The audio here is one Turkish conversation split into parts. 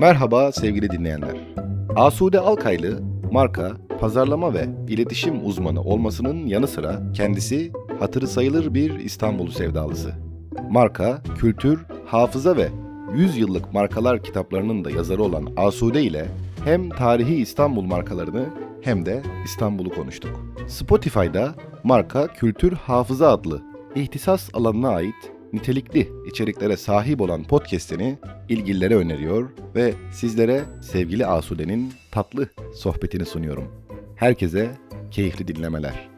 Merhaba sevgili dinleyenler. Asude Alkaylı, marka, pazarlama ve iletişim uzmanı olmasının yanı sıra kendisi hatırı sayılır bir İstanbul sevdalısı. Marka, kültür, hafıza ve 100 yıllık markalar kitaplarının da yazarı olan Asude ile hem tarihi İstanbul markalarını hem de İstanbul'u konuştuk. Spotify'da Marka Kültür Hafıza adlı ihtisas alanına ait nitelikli içeriklere sahip olan podcast'ini ilgililere öneriyor ve sizlere sevgili Asude'nin tatlı sohbetini sunuyorum. Herkese keyifli dinlemeler.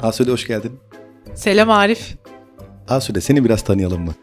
Asude hoş geldin. Selam Arif. Asude seni biraz tanıyalım mı?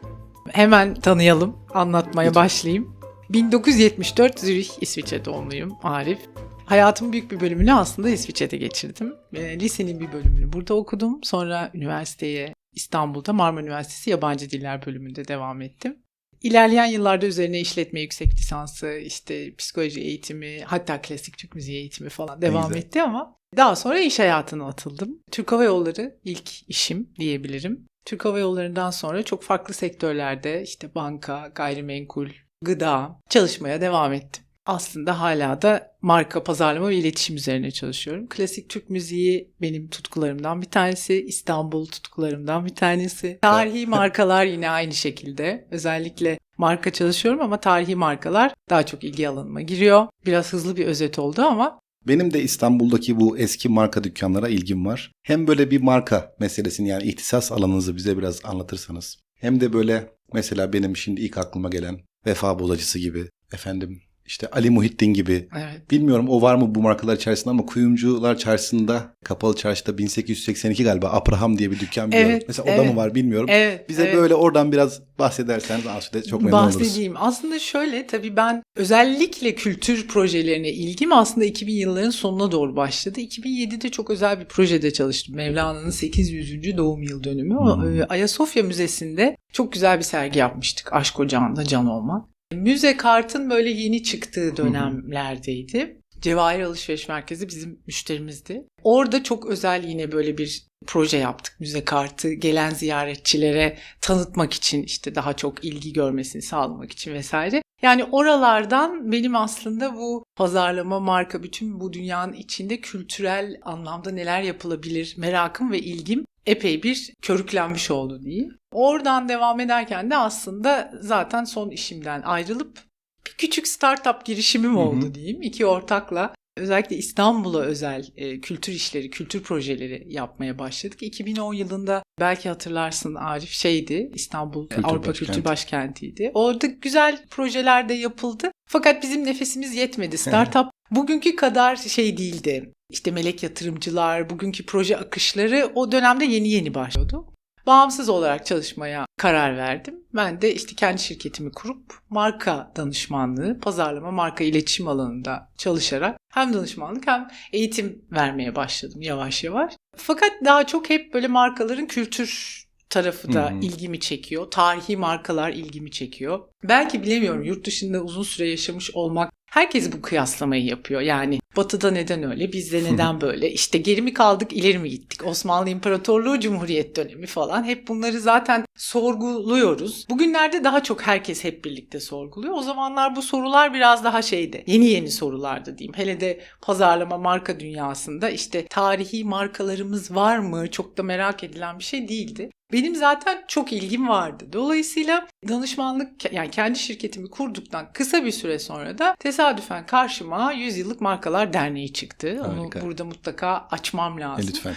Hemen tanıyalım, anlatmaya Lütfen. başlayayım. 1974 Zürih, İsviçre doğumluyum Arif. Hayatımın büyük bir bölümünü aslında İsviçre'de geçirdim. E, lisenin bir bölümünü burada okudum. Sonra üniversiteye İstanbul'da Marmara Üniversitesi Yabancı Diller bölümünde devam ettim. İlerleyen yıllarda üzerine işletme yüksek lisansı, işte psikoloji eğitimi, hatta klasik Türk müziği eğitimi falan devam güzel. etti ama daha sonra iş hayatına atıldım. Türk Hava Yolları ilk işim diyebilirim. Türk Hava Yolları'ndan sonra çok farklı sektörlerde işte banka, gayrimenkul, gıda çalışmaya devam ettim. Aslında hala da marka pazarlama ve iletişim üzerine çalışıyorum. Klasik Türk müziği benim tutkularımdan bir tanesi, İstanbul tutkularımdan bir tanesi. Tarihi markalar yine aynı şekilde. Özellikle marka çalışıyorum ama tarihi markalar daha çok ilgi alanıma giriyor. Biraz hızlı bir özet oldu ama Benim de İstanbul'daki bu eski marka dükkanlara ilgim var. Hem böyle bir marka meselesini yani ihtisas alanınızı bize biraz anlatırsanız. Hem de böyle mesela benim şimdi ilk aklıma gelen Vefa Bozacısı gibi efendim işte Ali Muhittin gibi evet. Bilmiyorum o var mı bu markalar içerisinde ama Kuyumcular Çarşısı'nda Kapalı Çarşıda 1882 galiba Abraham diye bir dükkan biliyorum. Evet, Mesela o da evet. mı var bilmiyorum. Evet. Bize evet. böyle oradan biraz bahsederseniz Asude çok memnun oluruz. Bahsedeyim. Aslında şöyle tabii ben özellikle kültür projelerine ilgim aslında 2000 yılların sonuna doğru başladı. 2007'de çok özel bir projede çalıştım. Mevlana'nın 800. doğum yıl dönümü. Hmm. e, Ayasofya Müzesi'nde çok güzel bir sergi yapmıştık. Aşk Ocağı'nda Can Olmak. Müze kartın böyle yeni çıktığı dönemlerdeydi. Cevahir Alışveriş Merkezi bizim müşterimizdi. Orada çok özel yine böyle bir proje yaptık. Müze kartı gelen ziyaretçilere tanıtmak için işte daha çok ilgi görmesini sağlamak için vesaire. Yani oralardan benim aslında bu pazarlama, marka, bütün bu dünyanın içinde kültürel anlamda neler yapılabilir merakım ve ilgim epey bir körüklenmiş oldu diyeyim. Oradan devam ederken de aslında zaten son işimden ayrılıp bir küçük startup girişimim oldu diyeyim. İki ortakla özellikle İstanbul'a özel e, kültür işleri, kültür projeleri yapmaya başladık. 2010 yılında belki hatırlarsın Arif şeydi İstanbul Kültür Avrupa başkenti. Kültür Başkenti'ydi. Orada güzel projeler de yapıldı. Fakat bizim nefesimiz yetmedi. Startup bugünkü kadar şey değildi. İşte melek yatırımcılar, bugünkü proje akışları o dönemde yeni yeni başlıyordu. Bağımsız olarak çalışmaya karar verdim. Ben de işte kendi şirketimi kurup marka danışmanlığı, pazarlama, marka iletişim alanında çalışarak hem danışmanlık hem eğitim vermeye başladım yavaş yavaş. Fakat daha çok hep böyle markaların kültür tarafı da hı. ilgimi çekiyor. Tarihi markalar ilgimi çekiyor. Belki bilemiyorum yurt dışında uzun süre yaşamış olmak herkes bu kıyaslamayı yapıyor. Yani batıda neden öyle, bizde neden böyle? İşte geri mi kaldık, ileri mi gittik? Osmanlı İmparatorluğu, Cumhuriyet dönemi falan. Hep bunları zaten sorguluyoruz. Bugünlerde daha çok herkes hep birlikte sorguluyor. O zamanlar bu sorular biraz daha şeydi. Yeni yeni sorulardı diyeyim. Hele de pazarlama marka dünyasında işte tarihi markalarımız var mı? Çok da merak edilen bir şey değildi. Benim zaten çok ilgim vardı. Dolayısıyla danışmanlık yani kendi şirketimi kurduktan kısa bir süre sonra da tesadüfen karşıma 100 yıllık markalar derneği çıktı. Harika. Onu burada mutlaka açmam E, lazım. lütfen.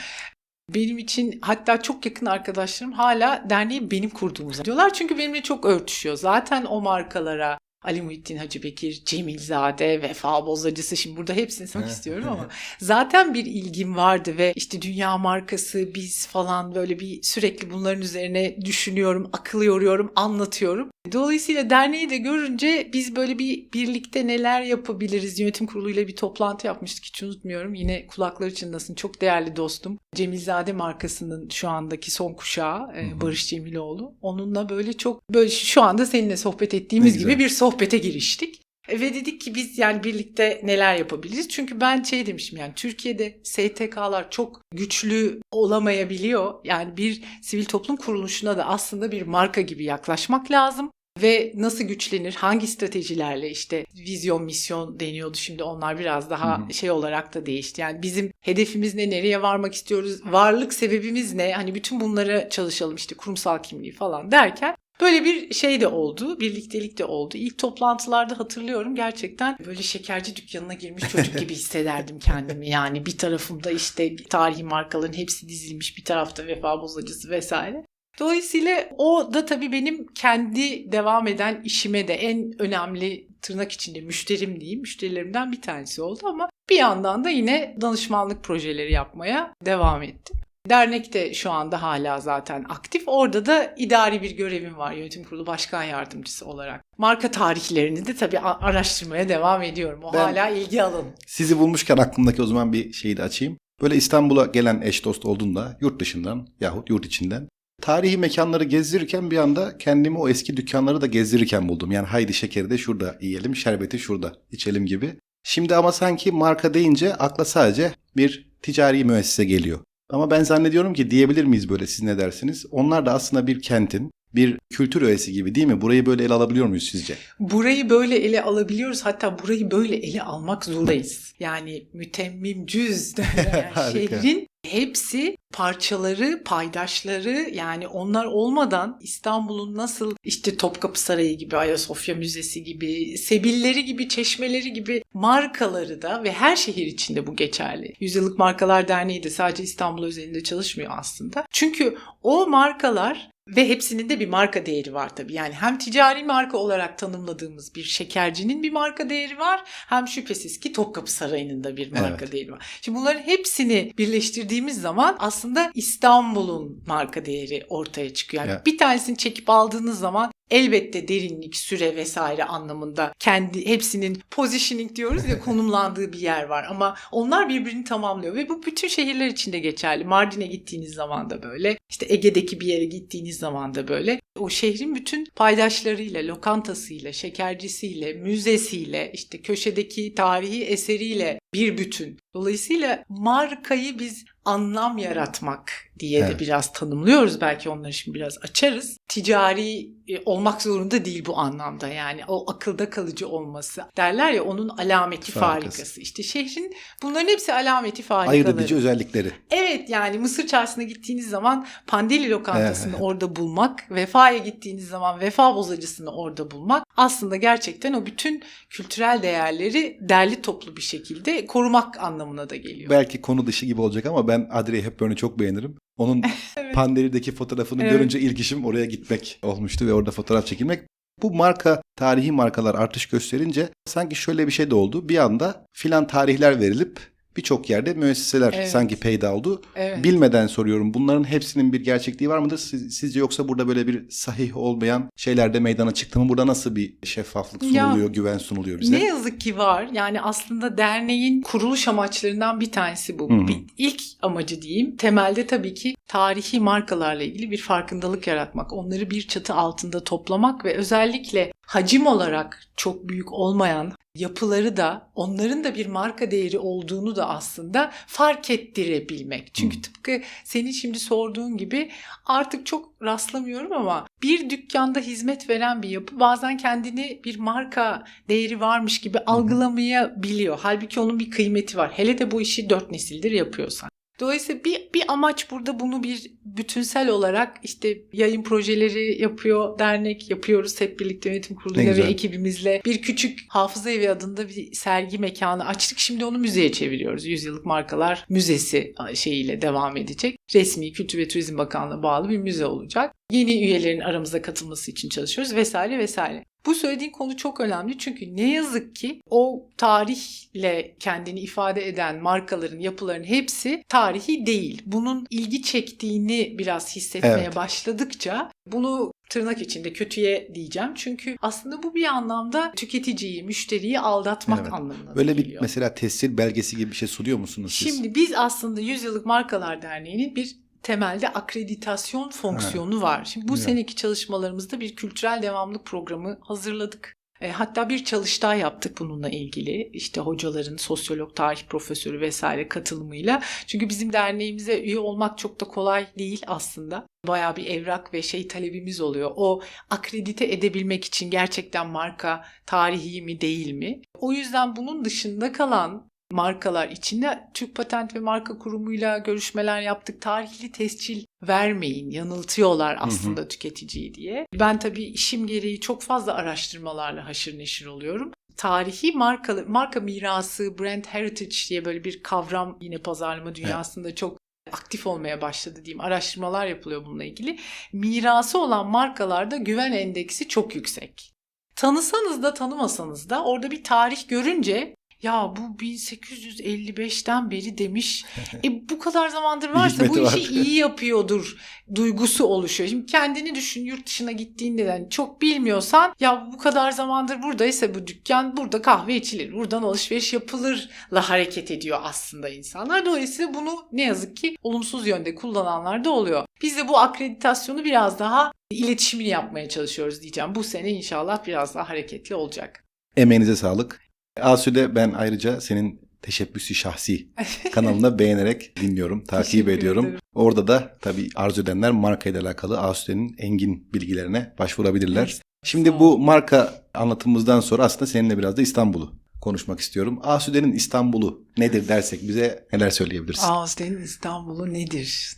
Benim için hatta çok yakın arkadaşlarım hala derneği benim kurduğumuzu diyorlar. Çünkü benimle çok örtüşüyor. Zaten o markalara Ali Muhittin Hacı Bekir, Cemilzade, Vefa Bozacısı şimdi burada hepsini saymak istiyorum ama zaten bir ilgim vardı ve işte dünya markası biz falan böyle bir sürekli bunların üzerine düşünüyorum, akıl yoruyorum, anlatıyorum. Dolayısıyla derneği de görünce biz böyle bir birlikte neler yapabiliriz yönetim kuruluyla bir toplantı yapmıştık hiç unutmuyorum. Yine kulakları çınlasın çok değerli dostum. Cemilzade markasının şu andaki son kuşağı e. Barış Cemiloğlu. Onunla böyle çok böyle şu anda seninle sohbet ettiğimiz gibi bir sohbete giriştik. Ve dedik ki biz yani birlikte neler yapabiliriz? Çünkü ben şey demişim yani Türkiye'de STK'lar çok güçlü olamayabiliyor. Yani bir sivil toplum kuruluşuna da aslında bir marka gibi yaklaşmak lazım. ve nasıl güçlenir, hangi stratejilerle işte vizyon, misyon deniyordu şimdi onlar biraz daha Hı hı. şey olarak da değişti. Yani bizim hedefimiz ne, nereye varmak istiyoruz, varlık sebebimiz ne, hani bütün bunlara çalışalım işte kurumsal kimliği falan derken Böyle bir şey de oldu, birliktelik de oldu. İlk toplantılarda hatırlıyorum gerçekten böyle şekerci dükkanına girmiş çocuk gibi hissederdim kendimi. Yani bir tarafımda işte tarihi markaların hepsi dizilmiş, bir tarafta vefa bozacısı vesaire. Dolayısıyla o da tabii benim kendi devam eden işime de en önemli tırnak içinde müşterim diyeyim, müşterilerimden bir tanesi oldu ama bir yandan da yine danışmanlık projeleri yapmaya devam ettim. Dernek de şu anda hala zaten aktif. Orada da idari bir görevim var yönetim kurulu başkan yardımcısı olarak. Marka tarihlerini de tabii araştırmaya devam ediyorum. O Ben- hala ilgi alanım. Sizi bulmuşken aklımdaki o zaman bir şeyi de açayım. Böyle İstanbul'a gelen eş dost olduğunda yurt dışından yahut yurt içinden tarihi mekanları gezdirirken bir anda kendimi o eski dükkanları da gezdirirken buldum. Yani haydi şekeri de şurada yiyelim, şerbeti şurada içelim gibi. Şimdi ama sanki marka deyince akla sadece bir ticari müessese geliyor. Ama ben zannediyorum ki diyebilir miyiz böyle siz ne dersiniz? Onlar da aslında bir kentin, bir kültür öğesi gibi değil mi? Burayı böyle ele alabiliyor muyuz sizce? Burayı böyle ele alabiliyoruz. Hatta burayı böyle ele almak zorundayız. Yani mütemmim cüz şehrin hepsi parçaları, paydaşları yani onlar olmadan İstanbul'un nasıl işte Topkapı Sarayı gibi, Ayasofya Müzesi gibi, sebilleri gibi, çeşmeleri gibi markaları da ve her şehir içinde bu geçerli. Yüzyıllık Markalar Derneği de sadece İstanbul özelinde çalışmıyor aslında. Çünkü o markalar ve hepsinin de bir marka değeri var tabii. Yani hem ticari marka olarak tanımladığımız bir şekercinin bir marka değeri var. Hem şüphesiz ki Topkapı Sarayı'nın da bir marka Evet. değeri var. Şimdi bunların hepsini birleştirdiğimiz zaman aslında İstanbul'un marka değeri ortaya çıkıyor. Yani Evet. bir tanesini çekip aldığınız zaman elbette derinlik, süre vesaire anlamında kendi hepsinin positioning diyoruz ya konumlandığı bir yer var ama onlar birbirini tamamlıyor ve bu bütün şehirler için de geçerli. Mardin'e gittiğiniz zaman da böyle, işte Ege'deki bir yere gittiğiniz zaman da böyle. O şehrin bütün paydaşlarıyla, lokantasıyla, şekercisiyle, müzesiyle, işte köşedeki tarihi eseriyle bir bütün. Dolayısıyla markayı biz anlam yaratmak diye de Evet. biraz tanımlıyoruz. Belki onları şimdi biraz açarız. Ticari e, olmak zorunda değil bu anlamda. Yani o akılda kalıcı olması. Derler ya onun alameti Farikası. farikası. İşte şehrin bunların hepsi alameti farikaları. Ayırt edici özellikleri. Evet yani Mısır Çarşısı'na gittiğiniz zaman Pandeli lokantasını Evet. orada bulmak, Vefa'ya gittiğiniz zaman Vefa bozacısını orada bulmak aslında gerçekten o bütün kültürel değerleri derli toplu bir şekilde korumak anlamına da geliyor. Belki konu dışı gibi olacak ama ben Audrey Hepburn'u çok beğenirim. Onun Evet. Panderi'deki fotoğrafını Evet. görünce ilk işim oraya gitmek olmuştu ve orada fotoğraf çekilmek. Bu marka, tarihi markalar artış gösterince sanki şöyle bir şey de oldu. Bir anda filan tarihler verilip birçok yerde müesseseler Evet. sanki peyda oldu. Evet. Bilmeden soruyorum bunların hepsinin bir gerçekliği var mıdır? Siz- sizce yoksa burada böyle bir sahih olmayan şeyler de meydana çıktı mı? Burada nasıl bir şeffaflık Ya, sunuluyor, güven sunuluyor bize? Ne yazık ki var. Yani aslında derneğin kuruluş amaçlarından bir tanesi bu. Hı hı. Bir, ilk amacı diyeyim temelde tabii ki tarihi markalarla ilgili bir farkındalık yaratmak. Onları bir çatı altında toplamak ve özellikle hacim olarak çok büyük olmayan yapıları da onların da bir marka değeri olduğunu da aslında fark ettirebilmek. Çünkü Hı. tıpkı senin şimdi sorduğun gibi artık çok rastlamıyorum ama bir dükkanda hizmet veren bir yapı bazen kendini bir marka değeri varmış gibi algılamayabiliyor. Halbuki onun bir kıymeti var. Hele de bu işi dört nesildir yapıyorsan. Dolayısıyla bir, bir amaç burada bunu bir bütünsel olarak işte yayın projeleri yapıyor, dernek yapıyoruz hep birlikte yönetim Ne kuruluyla ve ekibimizle. Bir küçük hafıza evi adında bir sergi mekanı açtık. Şimdi onu müzeye çeviriyoruz. Yüzyıllık Markalar Müzesi şeyiyle devam edecek. Resmi Kültür ve Turizm Bakanlığı'na bağlı bir müze olacak. Yeni üyelerin aramıza katılması için çalışıyoruz vesaire vesaire. Bu söylediğin konu çok önemli çünkü ne yazık ki o tarihle kendini ifade eden markaların, yapıların hepsi tarihi değil. Bunun ilgi çektiğini biraz hissetmeye Evet. başladıkça bunu tırnak içinde kötüye diyeceğim. Çünkü aslında bu bir anlamda tüketiciyi, müşteriyi aldatmak Evet. anlamına Böyle bir geliyor. mesela tescil belgesi gibi bir şey sunuyor musunuz siz? Şimdi biz aslında Yüzyıllık Markalar Derneği'nin bir temelde akreditasyon fonksiyonu var. Şimdi bu Evet. seneki çalışmalarımızda bir kültürel devamlık programı hazırladık. E, hatta bir çalıştay yaptık bununla ilgili. İşte hocaların, sosyolog, tarih profesörü vesaire katılımıyla. Çünkü bizim derneğimize üye olmak çok da kolay değil aslında. Bayağı bir evrak ve şey talebimiz oluyor. O akredite edebilmek için gerçekten marka tarihi mi değil mi? O yüzden bunun dışında kalan markalar içinde Türk Patent ve Marka Kurumu'yla görüşmeler yaptık. Tarihli tescil vermeyin, yanıltıyorlar aslında tüketiciyi diye. Ben tabii işim gereği çok fazla araştırmalarla haşır neşir oluyorum. Tarihi marka, marka mirası, brand heritage diye böyle bir kavram yine pazarlama dünyasında çok aktif olmaya başladı diyeyim. Araştırmalar yapılıyor bununla ilgili. Mirası olan markalarda güven endeksi çok yüksek. Tanısanız da tanımasanız da orada bir tarih görünce ya bu 1855'ten beri demiş. E bu kadar zamandır varsa bu işi var. iyi yapıyordur duygusu oluşuyor. Şimdi kendini düşün yurt dışına gittiğinde de hani çok bilmiyorsan ya bu kadar zamandır buradaysa bu dükkan burada kahve içilir, buradan alışveriş yapılırla hareket ediyor aslında insanlar. Dolayısıyla bunu ne yazık ki olumsuz yönde kullananlar da oluyor. Biz de bu akreditasyonu biraz daha iletişimini yapmaya çalışıyoruz diyeceğim. Bu sene inşallah biraz daha hareketli olacak. Emeğinize sağlık. Asude ben ayrıca senin teşebbüsü şahsi kanalını beğenerek dinliyorum, takip ediyorum. ederim. Orada da tabii arzu edenler markayla alakalı Asude'nin engin bilgilerine başvurabilirler. Evet, Şimdi bu marka anlatımımızdan sonra aslında seninle biraz da İstanbul'u konuşmak istiyorum. Asude'nin İstanbul'u nedir dersek bize neler söyleyebilirsin? Ağustos'un İstanbul'u nedir?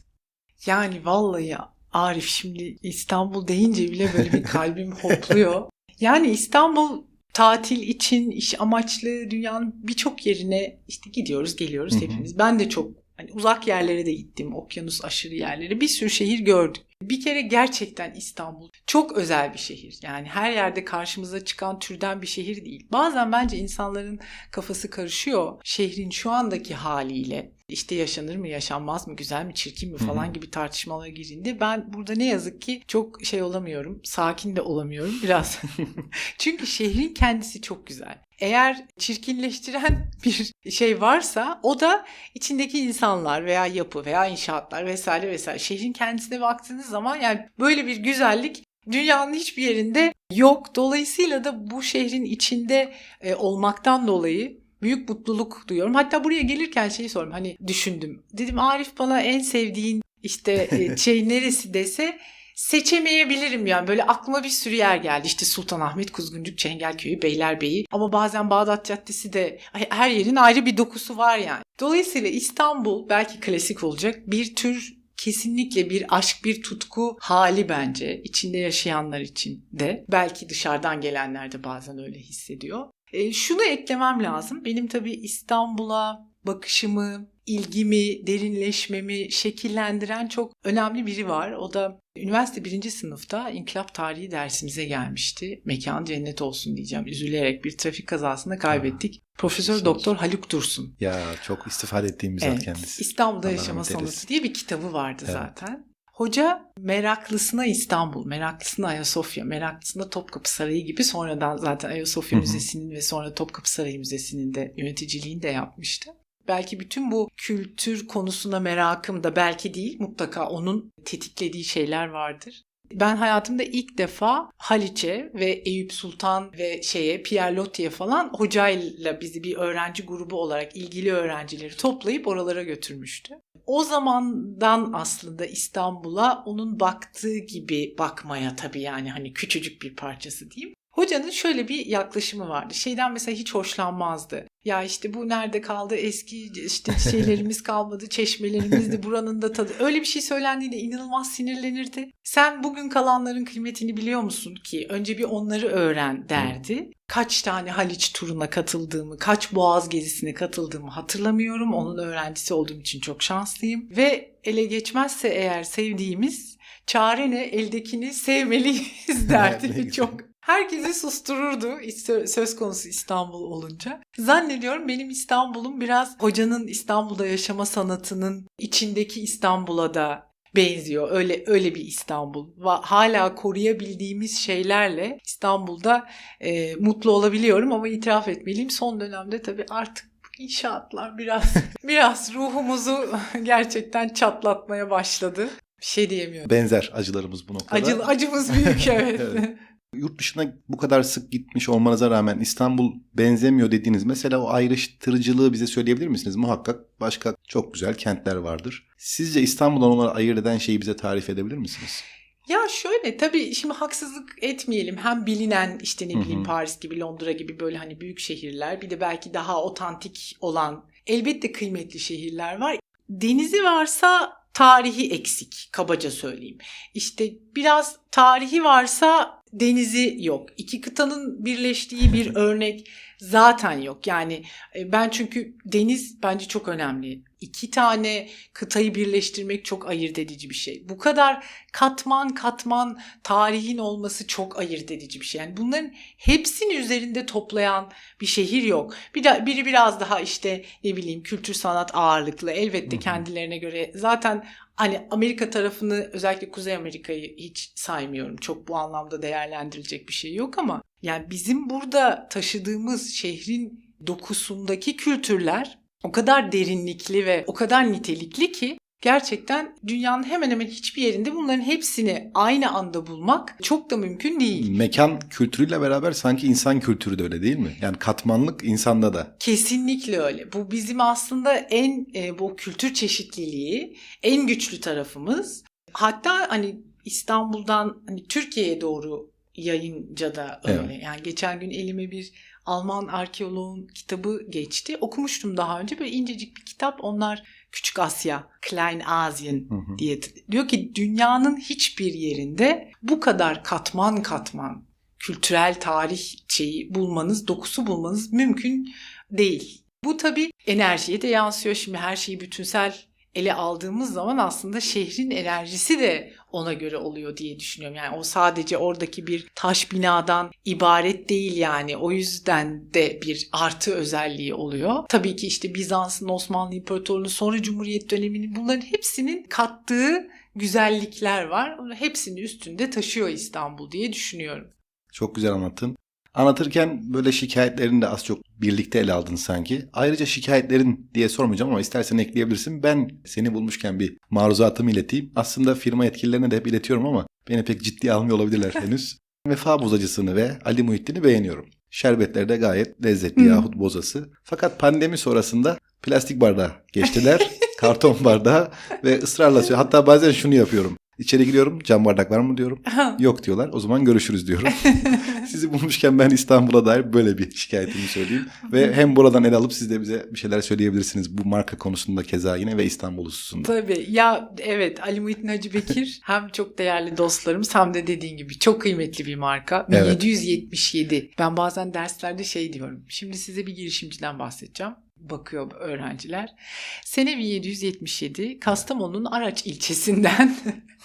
Yani vallahi Arif şimdi İstanbul deyince bile böyle bir kalbim hopluyor. Yani İstanbul tatil için, iş amaçlı dünyanın birçok yerine işte gidiyoruz, geliyoruz Hı hı. hepimiz. Ben de çok hani uzak yerlere de gittim, okyanus aşırı yerlere. Bir sürü şehir gördük. Bir kere gerçekten İstanbul çok özel bir şehir. Yani her yerde karşımıza çıkan türden bir şehir değil. Bazen bence insanların kafası karışıyor şehrin şu andaki haliyle. İşte yaşanır mı, yaşanmaz mı, güzel mi, çirkin mi falan gibi tartışmalara girdiğinde ben burada ne yazık ki çok şey olamıyorum, sakin de olamıyorum biraz. Çünkü şehrin kendisi çok güzel. Eğer çirkinleştiren bir şey varsa o da içindeki insanlar veya yapı veya inşaatlar vesaire vesaire. Şehrin kendisine baktığınız zaman yani böyle bir güzellik dünyanın hiçbir yerinde yok. Dolayısıyla da bu şehrin içinde e, olmaktan dolayı büyük mutluluk duyuyorum. Hatta buraya gelirken şeyi sordum hani düşündüm. Dedim Arif bana en sevdiğin işte e, şey neresi dese seçemeyebilirim yani. Böyle aklıma bir sürü yer geldi. İşte Sultanahmet, Kuzguncuk, Çengelköy'ü, Beylerbeyi. Ama bazen Bağdat Caddesi de her yerin ayrı bir dokusu var yani. Dolayısıyla İstanbul belki klasik olacak bir tür kesinlikle bir aşk, bir tutku hali bence. içinde yaşayanlar için de. Belki dışarıdan gelenler de bazen öyle hissediyor. E, şunu eklemem lazım. Benim tabii İstanbul'a bakışımı, ilgimi, derinleşmemi şekillendiren çok önemli biri var. O da üniversite birinci sınıfta inkılap tarihi dersimize gelmişti. Mekan cennet olsun diyeceğim. Üzülerek bir trafik kazasında kaybettik. Profesör Geçmiş Doktor Haluk Dursun. Ya çok istifade ettiğim bir zat Evet, kendisi. İstanbul'da Allah Yaşama. Sanatı diye bir kitabı vardı Evet. zaten. Hoca meraklısına İstanbul, meraklısına Ayasofya, meraklısına Topkapı Sarayı gibi sonradan zaten Ayasofya. Müzesi'nin ve sonra Topkapı Sarayı Müzesi'nin de yöneticiliğini de yapmıştı. Belki bütün bu kültür konusuna merakım da belki değil mutlaka onun tetiklediği şeyler vardır. Ben hayatımda ilk defa Haliç'e ve Eyüp Sultan ve şeye Pierre Loti'ye falan hocayla bizi bir öğrenci grubu olarak ilgili öğrencileri toplayıp oralara götürmüştü. O zamandan aslında İstanbul'a onun baktığı gibi bakmaya tabii yani hani küçücük bir parçası diyeyim. Hocanın şöyle bir yaklaşımı vardı. Şeyden mesela hiç hoşlanmazdı. Ya işte bu nerede kaldı? Eski işte şeylerimiz kalmadı, çeşmelerimiz de buranın da tadı. Öyle bir şey söylendiğinde inanılmaz sinirlenirdi. Sen bugün kalanların kıymetini biliyor musun ki? Önce bir onları öğren derdi. Kaç tane Haliç turuna katıldığımı, kaç Boğaz gezisine katıldığımı hatırlamıyorum. Onun öğrencisi olduğum için çok şanslıyım. Ve ele geçmezse eğer sevdiğimiz çare ne eldekini sevmeliyiz derdi. çok Herkesi sustururdu sö- söz konusu İstanbul olunca. Zannediyorum benim İstanbul'um biraz hocanın İstanbul'da yaşama sanatının içindeki İstanbul'a da benziyor. Öyle öyle bir İstanbul. Hala koruyabildiğimiz şeylerle İstanbul'da e, mutlu olabiliyorum ama itiraf etmeliyim son dönemde tabii artık inşaatlar biraz biraz ruhumuzu gerçekten çatlatmaya başladı. Bir şey diyemiyorum. Benzer acılarımız bu noktada. Acı, acımız büyük evet. Evet. Yurt dışına bu kadar sık gitmiş olmanıza rağmen İstanbul benzemiyor dediğiniz mesela o ayrıştırıcılığı bize söyleyebilir misiniz? Muhakkak başka çok güzel kentler vardır. Sizce İstanbul'dan onları ayırt eden şeyi bize tarif edebilir misiniz? Ya şöyle tabii şimdi haksızlık etmeyelim. Hem bilinen işte ne Hı hı. bileyim Paris gibi Londra gibi böyle hani büyük şehirler bir de belki daha otantik olan elbette kıymetli şehirler var. Denizi varsa tarihi eksik kabaca söyleyeyim. İşte biraz tarihi varsa denizi yok. İki kıtanın birleştiği bir örnek zaten yok. Yani e, ben çünkü deniz bence çok önemli. İki tane kıtayı birleştirmek çok ayırt edici bir şey. Bu kadar katman katman tarihin olması çok ayırt edici bir şey. Yani bunların hepsini üzerinde toplayan bir şehir yok. Bir de biri biraz daha işte ne bileyim kültür sanat ağırlıklı. Elbette kendilerine göre zaten hani Amerika tarafını özellikle Kuzey Amerika'yı hiç saymıyorum. Çok bu anlamda değerlendirilecek bir şey yok ama yani bizim burada taşıdığımız şehrin dokusundaki kültürler o kadar derinlikli ve o kadar nitelikli ki gerçekten dünyanın hemen hemen hiçbir yerinde bunların hepsini aynı anda bulmak çok da mümkün değil. Mekan kültürüyle beraber sanki insan kültürü de öyle değil mi? Yani katmanlık insanda da. Kesinlikle öyle. Bu bizim aslında en e, bu kültür çeşitliliği en güçlü tarafımız. Hatta hani İstanbul'dan hani Türkiye'ye doğru yayınca da öyle. Evet. Yani geçen gün elime bir Alman arkeoloğun kitabı geçti. Okumuştum daha önce. Böyle incecik bir kitap. Onlar Küçük Asya, Klein Asien Hı hı. diye diyor ki dünyanın hiçbir yerinde bu kadar katman katman kültürel tarih şeyi bulmanız, dokusu bulmanız mümkün değil. Bu tabii enerjiye de yansıyor. Şimdi her şeyi bütünsel ele aldığımız zaman aslında şehrin enerjisi de ona göre oluyor diye düşünüyorum. Yani o sadece oradaki bir taş binadan ibaret değil yani. O yüzden de bir artı özelliği oluyor. Tabii ki işte Bizans'ın, Osmanlı İmparatorluğu'nun, sonra Cumhuriyet döneminin bunların hepsinin kattığı güzellikler var. Hepsini üstünde taşıyor İstanbul diye düşünüyorum. Çok güzel anlattın. Anlatırken böyle şikayetlerini de az çok birlikte ele aldın sanki. Ayrıca şikayetlerin diye sormayacağım ama istersen ekleyebilirsin. Ben seni bulmuşken bir maruzatımı ileteyim. Aslında firma yetkililerine de hep iletiyorum ama beni pek ciddiye almıyor olabilirler henüz. Vefa bozacısını ve Ali Muhittin'i beğeniyorum. Şerbetleri de gayet lezzetli Hı. yahut bozası. Fakat pandemi sonrasında plastik bardağa geçtiler. karton bardağa ve ısrarla söylüyor. Hatta bazen şunu yapıyorum. İçeri giriyorum cam bardak var mı diyorum. Yok diyorlar. O zaman görüşürüz diyorum. Sizi bulmuşken ben İstanbul'a dair böyle bir şikayetimi söyleyeyim. Ve hem buradan el alıp siz de bize bir şeyler söyleyebilirsiniz bu marka konusunda keza yine ve İstanbul hususunda. Tabii ya evet Ali Muhittin Hacı Bekir hem çok değerli dostlarımız hem de dediğin gibi çok kıymetli bir marka. Evet. 1777. Ben bazen derslerde şey diyorum. Şimdi size bir girişimciden bahsedeceğim. Bakıyor öğrenciler. Sene 1777 Kastamonu'nun Araç ilçesinden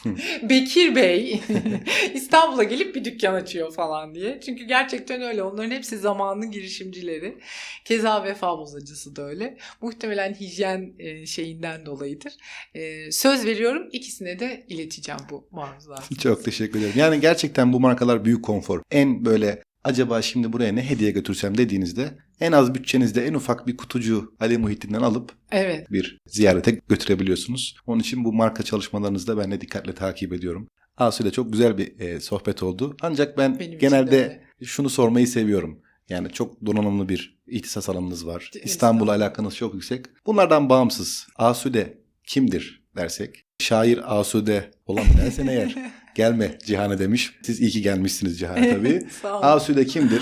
Bekir Bey İstanbul'a gelip bir dükkan açıyor falan diye. Çünkü gerçekten öyle. Onların hepsi zamanın girişimcileri. Keza vefa bozacısı da öyle. Muhtemelen hijyen e, şeyinden dolayıdır. E, söz veriyorum ikisine de ileteceğim bu maruzatı. Çok teşekkür ederim. Yani gerçekten bu markalar büyük konfor. En böyle acaba şimdi buraya ne hediye götürsem dediğinizde en az bütçenizde en ufak bir kutucu Ali Muhittin'den alıp Evet. bir ziyarete götürebiliyorsunuz. Onun için bu marka çalışmalarınızı da ben de dikkatle takip ediyorum. Asude çok güzel bir e, sohbet oldu. Ancak ben Benim genelde şunu sormayı seviyorum. Yani çok donanımlı bir ihtisas alanınız var. İstanbul'la alakanız çok yüksek. Bunlardan bağımsız Asude kimdir dersek. Şair Asude olan dersen eğer gelme Cihan'a demiş. Siz iyi ki gelmişsiniz Cihan'a tabii. Sağ olun. Asude kimdir?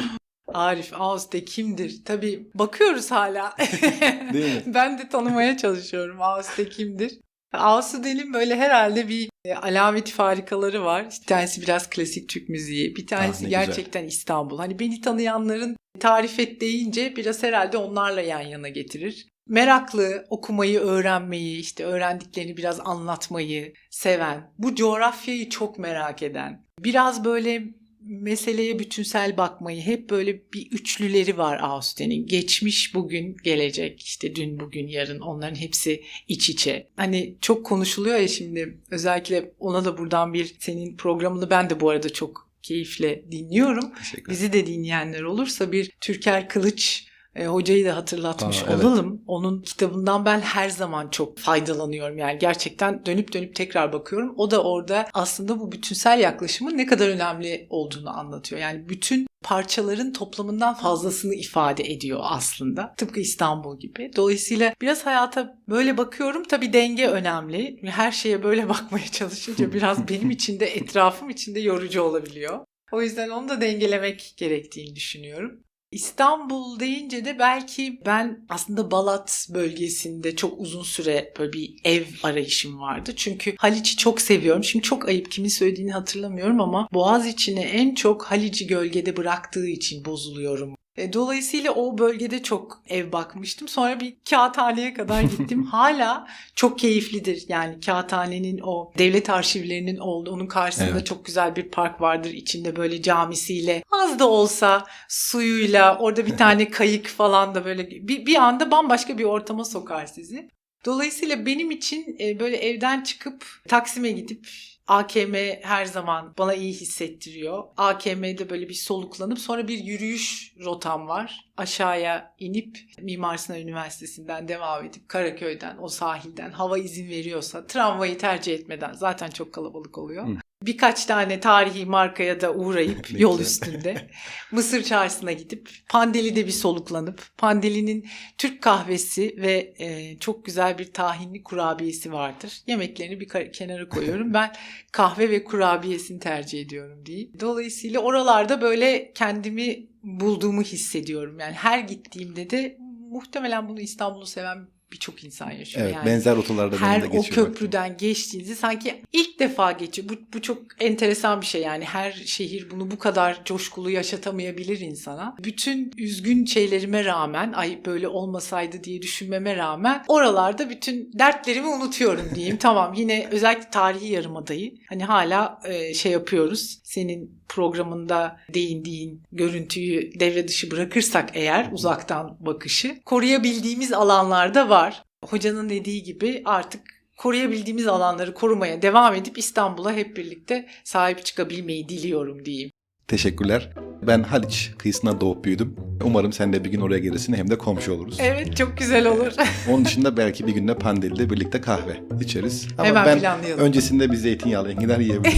Arif Ağustos kimdir? Tabii bakıyoruz hala. Değil mi? ben de tanımaya çalışıyorum Ağustos kimdir? Asude'nin böyle herhalde bir e, alameti farikaları var. Bir tanesi biraz klasik Türk müziği. Bir tanesi Ah, ne güzel. gerçekten İstanbul. Hani beni tanıyanların tarif et deyince biraz herhalde onlarla yan yana getirir. Meraklı, okumayı, öğrenmeyi, işte öğrendiklerini biraz anlatmayı seven, bu coğrafyayı çok merak eden, biraz böyle meseleye bütünsel bakmayı hep böyle bir üçlüleri var Austen'in. Geçmiş, bugün, gelecek. işte dün, bugün, yarın onların hepsi iç içe. Hani çok konuşuluyor ya şimdi özellikle ona da buradan bir senin programını ben de bu arada çok keyifle dinliyorum. Bizi de dinleyenler olursa bir Türker Kılıç e, hocayı da hatırlatmış Aa, evet. olalım. Onun kitabından ben her zaman çok faydalanıyorum. Yani gerçekten dönüp dönüp tekrar bakıyorum. O da orada aslında bu bütünsel yaklaşımın ne kadar önemli olduğunu anlatıyor. Yani bütün parçaların toplamından fazlasını ifade ediyor aslında. Tıpkı İstanbul gibi. Dolayısıyla biraz hayata böyle bakıyorum. Tabii denge önemli. Her şeye böyle bakmaya çalışınca biraz benim için de etrafım için de yorucu olabiliyor. O yüzden onu da dengelemek gerektiğini düşünüyorum. İstanbul deyince de belki ben aslında Balat bölgesinde çok uzun süre böyle bir ev arayışım vardı. Çünkü Haliç'i çok seviyorum. Şimdi çok ayıp kimin söylediğini hatırlamıyorum ama Boğaz içine en çok Haliç'i gölgede bıraktığı için bozuluyorum. E, Dolayısıyla o bölgede çok ev bakmıştım. Sonra bir kağıthaneye kadar gittim. Hala çok keyiflidir. Yani kağıthanenin o devlet arşivlerinin olduğu, onun karşısında Evet. çok güzel bir park vardır. İçinde böyle camisiyle az da olsa suyuyla orada bir tane kayık falan da böyle bir, bir anda bambaşka bir ortama sokar sizi. Dolayısıyla benim için e, böyle evden çıkıp Taksim'e gidip AKM her zaman bana iyi hissettiriyor. AKM'de böyle bir soluklanıp sonra bir yürüyüş rotam var. Aşağıya inip Mimar Sinan Üniversitesi'nden devam edip Karaköy'den o sahilden hava izin veriyorsa tramvayı tercih etmeden zaten çok kalabalık oluyor. Hı. Birkaç tane tarihi markaya da uğrayıp yol üstünde Mısır çarşısına gidip Pandeli'de bir soluklanıp Pandeli'nin Türk kahvesi ve e, çok güzel bir tahinli kurabiyesi vardır. Yemeklerini bir kenara koyuyorum. Ben kahve ve kurabiyesini tercih ediyorum diye. Dolayısıyla oralarda böyle kendimi bulduğumu hissediyorum. Yani her gittiğimde de muhtemelen bunu İstanbul'u seven birçok insan yaşıyor. Evet yani benzer rotalarda her de o geçiyor. köprüden geçtiğinizi sanki ilk defa geçiyor. Bu, bu çok enteresan bir şey yani her şehir bunu bu kadar coşkulu yaşatamayabilir insana. Bütün üzgün şeylerime rağmen ay böyle olmasaydı diye düşünmeme rağmen oralarda bütün dertlerimi unutuyorum diyeyim. tamam yine özellikle tarihi yarımadayı hani hala e, şey yapıyoruz. Senin programında değindiğin görüntüyü devre dışı bırakırsak eğer uzaktan bakışı koruyabildiğimiz alanlarda var. Hocanın dediği gibi artık koruyabildiğimiz alanları korumaya devam edip İstanbul'a hep birlikte sahip çıkabilmeyi diliyorum diyeyim. Teşekkürler. Ben Haliç kıyısına doğup büyüdüm. Umarım sen de bir gün oraya gelirsin hem de komşu oluruz. Evet çok güzel olur. Onun dışında belki bir günde Pandeli'de birlikte kahve içeriz. Ama Hemen ben planlayalım. öncesinde bir zeytinyağlı enginar yiyebilirim.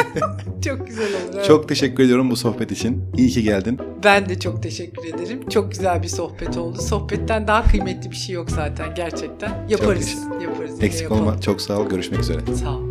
çok güzel olur. evet. Çok teşekkür ediyorum bu sohbet için. İyi ki geldin. Ben de çok teşekkür ederim. Çok güzel bir sohbet oldu. Sohbetten daha kıymetli bir şey yok zaten gerçekten. Yaparız. Yaparız. Eksik yapalım. olma. Çok sağ ol. Görüşmek üzere. Sağ ol.